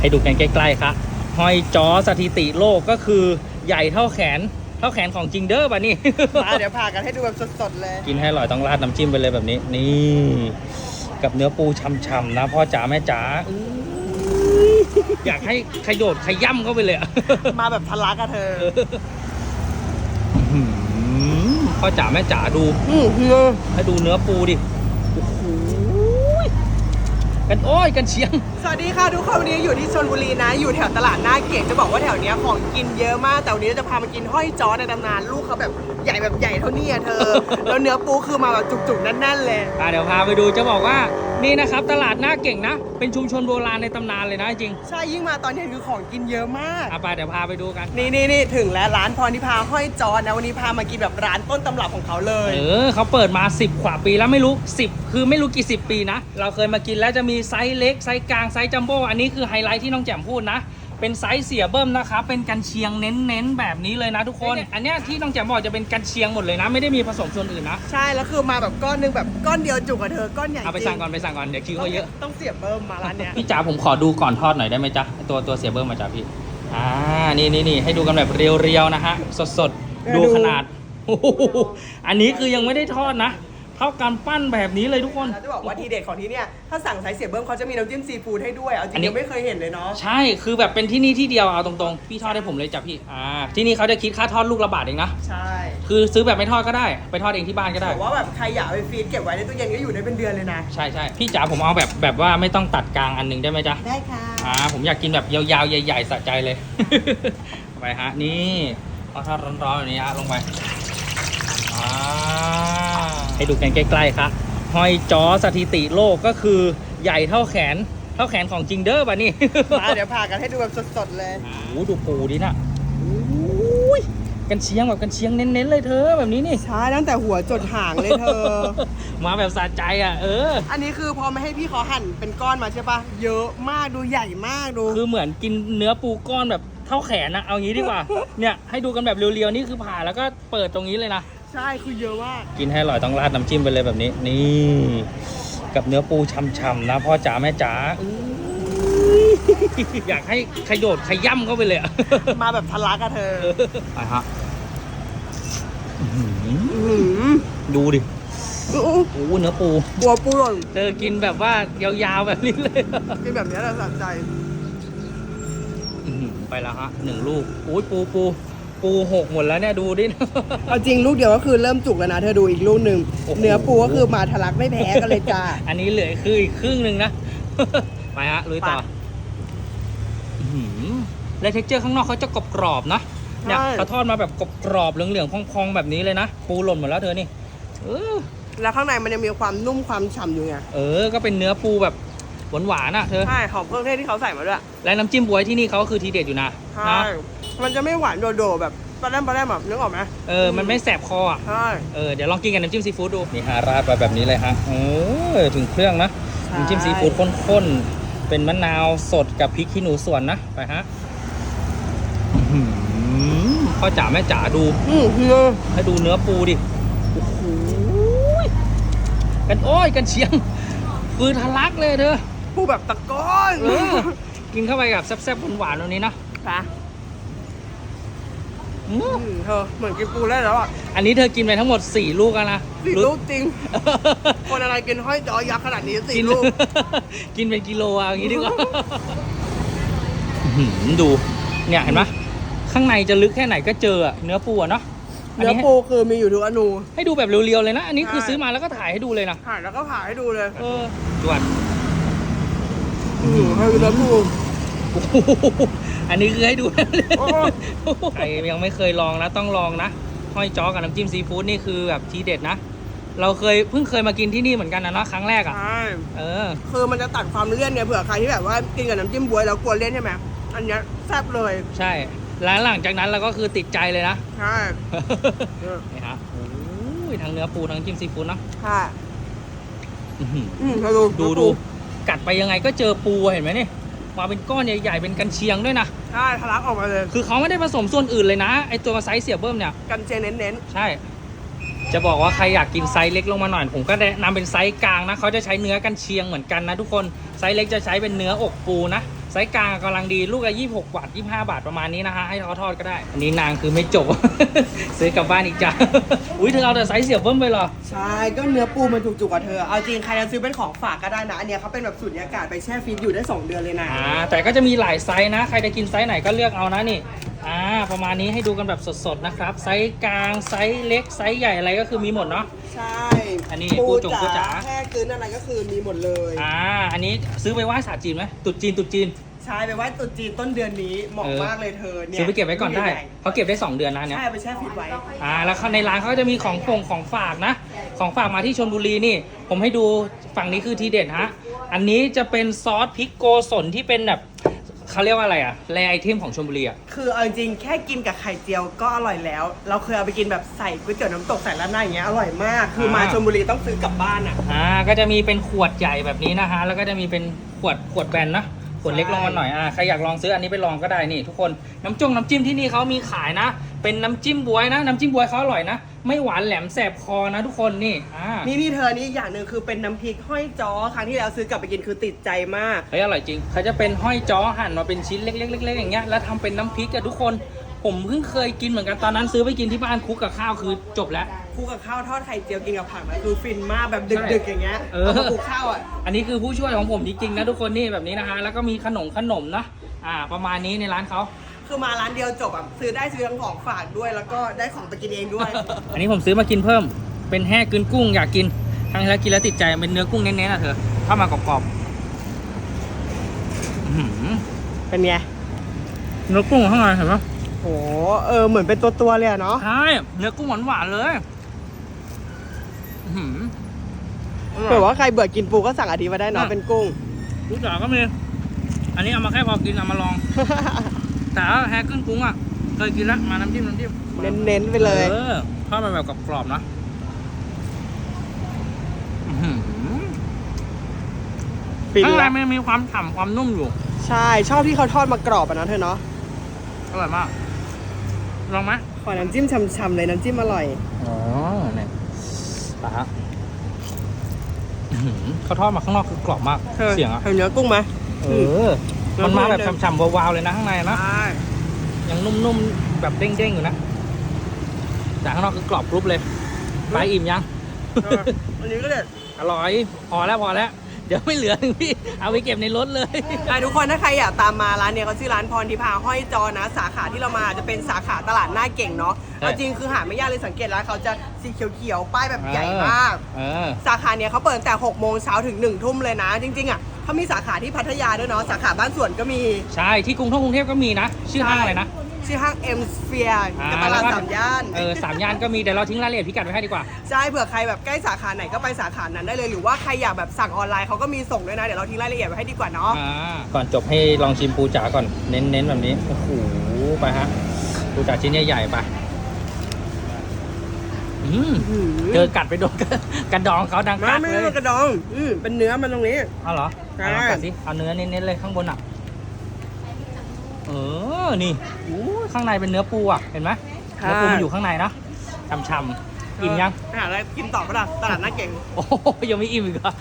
ให้ดูกันใกล้ๆครับหอยจ้อสถิติโลกก็คือใหญ่เท่าแขนเท่าแขนของจริงเด้อป่ะนี่มาเดี๋ยวพากันให้ดูแบบสดๆเลย กินให้อร่อยต้องราดน้ำจิ้มไปเลยแบบนี้ นี่ กับเนื้อปูช่ำๆนะพ่อจ๋าแม่จ๋าอื้ออยากให้ขยโดดขย่ำเข้าไปเลยอะมาแบบทะลักอะเธออื้อหือพ่อจ๋าแม่จ๋าดูอืมเฮียให้ดูเนื้อปูดิโอ้โห กันโอ้ยกันเชียง สวัสดีค่ะทุกคนวันนี้อยู่ที่ชลบุรีนะ อยู่แถวตลาดหน้าเกียรติจะบอกว่าแถวเนี้ยของกินเยอะมาก แต่วันนี้เราจะพามากินห้อยจ้อในตำนานลูกเขาแบบใหญ่แบบใหญ่เท่านี้อะเธอ แล้วเนื้อปูคือมาแบบจุกๆแน่นๆเลย อะเดี๋ยวพาไปดูจะบอกว่า นี่นะครับตลาดหน้าเก่งนะ เป็นชุมชนโบราณในตำนานเลยนะจริงใช่ยิ่งมาตอนเย็นคือของกินเยอะมากอะไปเดี๋ยวพาไปดูกัน นี่นี่นี่ถึงแล้วร้านพรทิพาห้อยจอนะวันนี้พามากินแบบร้านต้นตำรับของเขาเลย เออเขาเปิดมา 10 กว่าปีแล้วไม่รู้ 10 คือไม่รู้กี่สิบปีนะ เราเคยมากินแล้วจะมีไซส์เล็กไซส์กลางไซส์จัมโบ้อันนี้คือไฮไลท์ที่น้องแจ่มพูดนะ เป็นไซส์เสียเบิ้มนะครับเป็นกันเชียงเน้นๆแบบนี้เลยนะทุกคน อันเนี้ยที่น้องแจ่มบอกจะเป็นกันเชียงหมดเลยนะ ไม่ได้มีผสมส่วนอื่นนะ ใช่ แล้วคือมาแบบก้อนหนึงแบบก้อนเดียวจุกอะเธอ ก้อนใหญ่เอาไปจริสั่งก่อนไปสั่งก่อนเดี๋ยวคิวเขาเยอะ ต้องเสียบเบิ่มมาร้านเนี้ย พี่จ๋าผมขอดูก่อนทอดหน่อยได้ไหมจ๊ะตัวตัวเสียเบิ้มมาจ้ะพี่ อ่า นี่นี่นี่ให้ดูกันแบบเรียวๆนะฮะ สดสดๆดู ขนาดโอ้โหอันนี้คือยังไม่ได้ทอดนะ เท่ากันปั้นแบบนี้เลยทุกคน แล้วจะบอกว่าทีเด็ดของที่เนี่ยถ้าสั่งไซส์เสียบเบิ่มเขาจะมีน้ำจิ้มซีฟู้ดให้ด้วยเอาจริอันงนี้ ยังไม่เคยเห็นเลยเนาะใช่คือแบบเป็นที่นี่ที่เดียวเอาตรงๆ พี่ทอดให้ผมเลยจ้ะพี่อ่าที่นี่เขาจะคิดค่าทอดลูกละบาทเองนะใช่คือซื้อแบบไม่ทอดก็ได้ ไปทอดเองที่บ้านก็ได้ แต่ว่าแบบใครอยากเอาไปฟรีดเก็บไว้ในตู้เย็นก็อยู่ได้เป็นเดือนเลยนะใช่ใช่พี่จ๋าผมเอาแบบแบบว่าไม่ต้องตัดกลางอันหนึงได้ไหมจ๊ะได้ค่ะอ่าผมอยากกินแบบยาวๆใหญ่ ๆสะใจเลย ไปฮะนี่เอาทอดร้อนๆแบบนี้ฮะลงไปอ่า ให้ดูกันใกล้ๆครับหอยจ้อสถิติโลกก็คือใหญ่เท่าแขนเท่าแขนของจริงเด้อป่ะนี่ มาเดี๋ยวพากันให้ดูแบบสดๆเลยโอ้โหดูปูดิน่ะโอ้ยกันเชียงแบบกันเชียงเน้นๆเลยเธอแบบนี้นี่ใช่ตั้งแต่หัวจดหางเลยเธอ มาแบบสะใจอะเออ อันนี้คือพอไม่ให้พี่เขาหั่นเป็นก้อนมาใช่ปะเยอะมากดูใหญ่มากดู คือเหมือนกินเนื้อปูก้อนแบบเท่าแขนนะเอางี้ดีกว่า เนี่ยให้ดูกันแบบเรียวๆนี่คือผ่าแล้วก็เปิดตรงนี้เลยนะ ใช่คือเยอะมากกินให้อร่อยต้องราดน้ำจิ้มไปเลยแบบนี้ นี่ กับเนื้อปูช่ำๆนะพ่อจ๋าแม่จ๋าอื้ออยากให้ขยโดดขย่ำเข้าไปเลยอะ มาแบบทะลักอะเธอไปฮะอื้อหืออื้อหือดูดิอื้อโอ้โหเนื้อปูกลัวปูหล่นเจอกินแบบว่ายาวๆแบบนี้เลยกินแบบนี้แหละสะใจ อื้อหือไปแล้วฮะหนึ่งลูกโอ้ยปูปู ปูหกหมดแล้วเนี่ยดูดิ เอาจริงลูกเดียวก็คือเริ่มจุกแล้วนะ เธอดูอีกลูกหนึ่งโอ้โห เนื้อปูก็คือมาทะลักไม่แพ้กันเลยจ้า อันนี้เหลือคืออีกครึ่งหนึ่งนะ ไปฮะลุยต่อไปอื้อหือและเท็กเจอร์ข้างนอกเขาจะกรอบๆนะเนี่ยใช่ เขาทอดมาแบบกรอบๆเหลืองๆพองๆแบบนี้เลยนะ ปูหล่นหมดแล้วเธอนี่เออแล้วข้างในมันยังมีความนุ่มความฉ่ำอยู่ไง เออ ก็เป็นเนื้อปูแบบ หวานๆน่ะเธอ ใช่หอมเครื่องเทศที่เขาใส่มาด้วย และน้ำจิ้มบวยที่นี่เขาก็คือทีเด็ดอยู่นะใช่นะมันจะไม่หวานโดดๆแบบปลาแรมปลาแรมแบบนึกออกไหมเออ มันไม่แสบคออะ ใช่ เออ เดี๋ยวลองกินกับน้ำจิ้มซีฟู้ดดู นี่ฮะราดไปแบบนี้เลยฮะเออถึงเครื่องนะน้ำจิ้มซีฟู้ดข้นๆ เป็นมะนาวสดกับพริกขี้หนูสวนนะ ไปฮะอื้อหือพ่อจ๋าแม่จ๋าดูอืมเฮียให้ดูเนื้อปูดิ โอ้โห กันโอ้ยกันเชียง คือทะลักเลยเธอ ปูแบบตะก้อนเออกินเข้าไปกับแซ่บๆหวานๆตรงนี้นะปะอืมอืมเธอเหมือนกินปูได้แล้วอะอันนี้เธอกินไปทั้งหมด 4 ลูกแล้วนะสี่รู้ลูกจริง คนอะไรกินห้อยจอยักษ์ขนาดนี้สี่กินลูก กินเป็นกิโลอะอย่างนี้ดีกว่าอื้อหือดู เนี่ยเห็นไหมข้างในจะลึกแค่ไหนก็เจออะเนื้อปูอะเนาะอันเนื้อนี้ปูคือมีอยู่ทุกอนู ให้ดูแบบเรียวๆเลยนะ อันนี้คือใช่ ซื้อมาแล้วก็ถ่ายให้ดูเลยนะหั่นแล้วก็ผ่าให้ดูเลย เออจวด อืมให้ดูเนื้อปูโอ้โหอันนี้คือให้ดูเลยโอ้ใครยังไม่เคยลองนะต้องลองนะห้อยจ้อกับน้ำจิ้มซีฟู้ดนี่คือแบบทีเด็ดนะ เราเคยเพิ่งเคยมากินที่นี่เหมือนกันนะเนาะครั้งแรกอะ ใช่เออ คือมันจะตัดความเลี่ยนไงเผื่อใครที่แบบว่ากินกับน้ำจิ้มบวยแล้วกลัวเลี่ยนใช่ไหมอันเนี้ยแซ่บเลยใช่แล้วหลังจากนั้นเราก็คือติดใจเลยนะ ใช่เออนี่ฮะโอ้ยทั้งเนื้อปูทั้งน้ำจิ้มซีฟู้ดเนาะใช่อื้อหืออืมมาดูดูเนื้อดูปู กัดไปยังไงก็เจอปูเห็นไหมนี่มาเป็นก้อนใหญ่ๆเป็นกันเชียงด้วยนะใช่ทะลักออกมาเลยคือเขาไม่ได้ผสมส่วนอื่นเลยนะไอตัวไซส์เสียเบิ้มเนี่ยกันเชียงเน้นใช่ จะบอกว่าใครอยากกินไซส์เล็กลงมาหน่อยผมก็แนะนำเป็นไซส์กลางนะเขาจะใช้เนื้อกันเชียงเหมือนกันนะทุกคนไซส์เล็กจะใช้เป็นเนื้ออกปูนะ ไซส์กลางกำลังดีลูกละ26 บาท 25 บาทประมาณนี้นะฮะให้เขาทอดก็ได้ อันนี้นางคือไม่จบ ซื้อกลับบ้านอีกจ้ะอุ้ยเธอเอาแต่ไซส์เสียบเบิ้มไปเหรอ ใช่ก็เนื้อปูมันจุกๆอะเธอ เอาจริงใครจะซื้อเป็นของฝากก็ได้นะ อันเนี้ยเขาเป็นแบบสูตรยากาศไปแช่ฟรีซอยู่ได้ 2 เดือนเลยนะ อ่าแต่ก็จะมีหลายไซส์นะ ใครจะกินไซส์ไหนก็เลือกเอานะนี่ อ่าประมาณนี้ให้ดูกันแบบสดๆนะครับ ไซส์กลางไซส์เล็กไซส์ใหญ่อะไรก็คือมีหมดเนาะ ใช่อันนี้ปูปูจงปูจ๋า แค่กลืนอะไรก็คือมีหมดเลยอ่าอันนี้ซื้อไปไหว้ศาสตร์จีนไหมตรุดจีนตรุดจีน ใช่ไปไหว้ตรุษจีนต้นเดือนนี้เหมาะเออ มากเลยเธอเนี่ยซื้อไปเก็บไว้ก่อนได้ใหญ่เขาเก็บได้ 2 เดือนนะอันๆเนี่ย ใช่เอาไปแช่ฟรีซไว้ อ่าแล้วในร้านเขาก็จะมีของฟงของฝากนะ ของฝากมาที่ชนบุรีนี่ ผมให้ดูฝั่งนี้คือทีเด็ดฮะ อันนี้จะเป็นซอสพริกโกสนที่เป็นแบบ เขาเรียกว่าอะไรอะแรไอเทมของชนบุรีอะคือเอาจริงๆแค่กินกับไข่เจียวก็อร่อยแล้ว เราเคยเอาไปกินแบบใส่ก๋วยเตี๋ยวน้ำตกใส่ร้านหน้าอย่างเงี้ยอร่อยมาก คือมาชลบุรีต้องซื้อกลับบ้านอะ อ่าก็จะมีเป็นขวดใหญ่แบบนี้นะฮะแล้วก็จะมีเป็นขวดขวดแบนนะขวดเล็กลงมาหน่อยอ่าใครอยากลองซื้ออันนี้ไปลองก็ได้นี่ ทุกคนน้ำจงน้ำจิ้มที่นี่เขามีขายนะ เป็นน้ำจิ้มบวยนะ น้ำจิ้มบวยเขาอร่อยนะ ไม่หวานแหลมแสบคอนะทุกคนนี่อ่านี่นี่เธอนี่อย่างหนึ่งคือเป็นน้ำพริกห้อยจ้อครั้งที่แล้วซื้อกลับไปกินคือติดใจมาก เฮ้ยอร่อยจริงเขาจะเป็นห้อยจ้อหั่นมาเป็นชิ้นเล็กๆๆๆอย่างเงี้ยแล้วทำเป็นน้ำพริกอะทุกคนผมเพิ่งเคยกินเหมือนกันตอนนั้นซื้อไปกินที่บ้านคลุกกับข้าวคือจบแล้ว คู่กับข้าวทอดไข่เจียวกินกับผักนะคือฟินมากแบบดึกๆอย่างเงี้ยเออเอามาคลุกข้าวอะอันนี้คือผู้ช่วยของผมจริงๆนะทุกคนนี่แบบนี้นะฮะแล้วก็มีขนมขนมนะอ่า ประมาณนี้ในร้านเขา คือมาร้านเดียวจบอะซื้อได้ซื้อทั้งของฝากด้วย แล้วก็ได้ของไปกินเองด้วย อันนี้ผมซื้อมากินเพิ่ม เป็นแห้กึนกุ้งอยากกินครั้งที่แล้วกินแล้วติดใจเป็นเนื้อกุ้งเน้นๆนะเธอเข้ามากรอบๆอื้อหือเป็นไงเนื้อกุ้งข้างในเห็นไหมโหเออเหมือนเป็นตัวตัวๆเลยอะเนาะใช่เนื้อกุ้งหวานๆเลยอื้อหืออร่อยเผื่อว่าใครเบื่อกินปูก็สั่งอาทิตย์มาได้เนาะอะ เป็นกุ้ง ลูกจ๋าก็มี อันนี้เอามาแค่พอกินเอามาลอง แต่ว่าแฮกกึ้นกุ้งอะเคยกินแล้วมาน้ำจิ้มน้ำจิ้มเน้นๆไปเลย เออทอดมาแบบกรอบๆนะอื้อหือฟินข้างในละมันมีความฉ่ำความนุ่มอยู่ ใช่ ชอบที่เขาทอดมากรอบอะเนาะเธอเนาะอร่อยมาก ลองไหมขอน้ำจิ้มช่ำๆเลยน้ำจิ้มอร่อย อ๋อเนี่ยปะฮะอื้อหือเขาทอดมาข้างนอกคือกรอบมาก เสียงอะเธอเนื้อกุ้งไหมเออ มันมาแบบฉ่ำๆวาวๆเลยนะข้างในนะใช่ยังนุ่มๆแบบเด้งๆอยู่นะแต่ข้างนอกคือกรอบกรุบเลย ไปอิ่มยังเอออันนี้ก็เด็ดอร่อย พอแล้วพอแล้ว เดี๋ยวไม่เหลือหนึ่งพี่ เอาไปเก็บในรถเลย อะทุกคนถ้าใครอยากตามมาร้านเนี้ยเขาชื่อร้านพรทิพาห้อยจอนะ สาขาที่เรามาจะเป็นสาขาตลาดหน้าเก่งเนาะใช่ เอาจริงคือหาไม่ยากเลยสังเกตร้านเขาจะสีเขียวๆป้ายแบบใหญ่มาก เออ สาขาเนี้ยเขาเปิดตั้งแต่6โมงเช้าถึง1ทุ่มเลยนะ จริง ๆ อะเขามีสาขาที่พัทยาด้วยเนาะสาขาบ้านสวนก็มี ใช่ ที่กรุงเทพกรุงเทพก็มีนะ ชื่อห้างอะไรนะชื่ อห้างเอ็มสเฟียร์อ่ากับตลาดแล้วก็สามย่าน เออสามย่านก็มีเดี๋ยวเราทิ้งรายละเอียดพิกัดไว้ให้ดีกว่า ใช่เผื่อใครแบบใกล้สาขาไหนก็ไปสาขานั้นได้เลย หรือว่าใครอยากแบบสั่งออนไลน์เขาก็มีส่งด้วยนะ เดี๋ยวเราทิ้งรายละเอียดไว้ให้ดีกว่าเนาะอ่าก่อนจบให้ลองชิมปูจ๋าก่อนเน้นๆแบบนี้โอ้โหไปฮะปูจ๋าชิ้นใหญ่ๆไปอืมเจอกัดไปโดนกระดองเขาดังไม่กัดไม่เลไม่ยมันกระดองอืมเป็นเนื้อมันตรงนี้ เอาเหรอใช่ เอาลองกัดสิเอาเนื้อเน้นๆเลยข้างบนอะ เออ นี่อู้ข้างในเป็นเนื้อปูอะ เห็นไหมเนื้อปูมันอยู่ข้างในนะช่ำๆอิ่มยังไปหาอะไรกินต่อปะล่ะตลาดหน้าเก่ง โอ้โหยังไม่อิ่มอีกเหรอ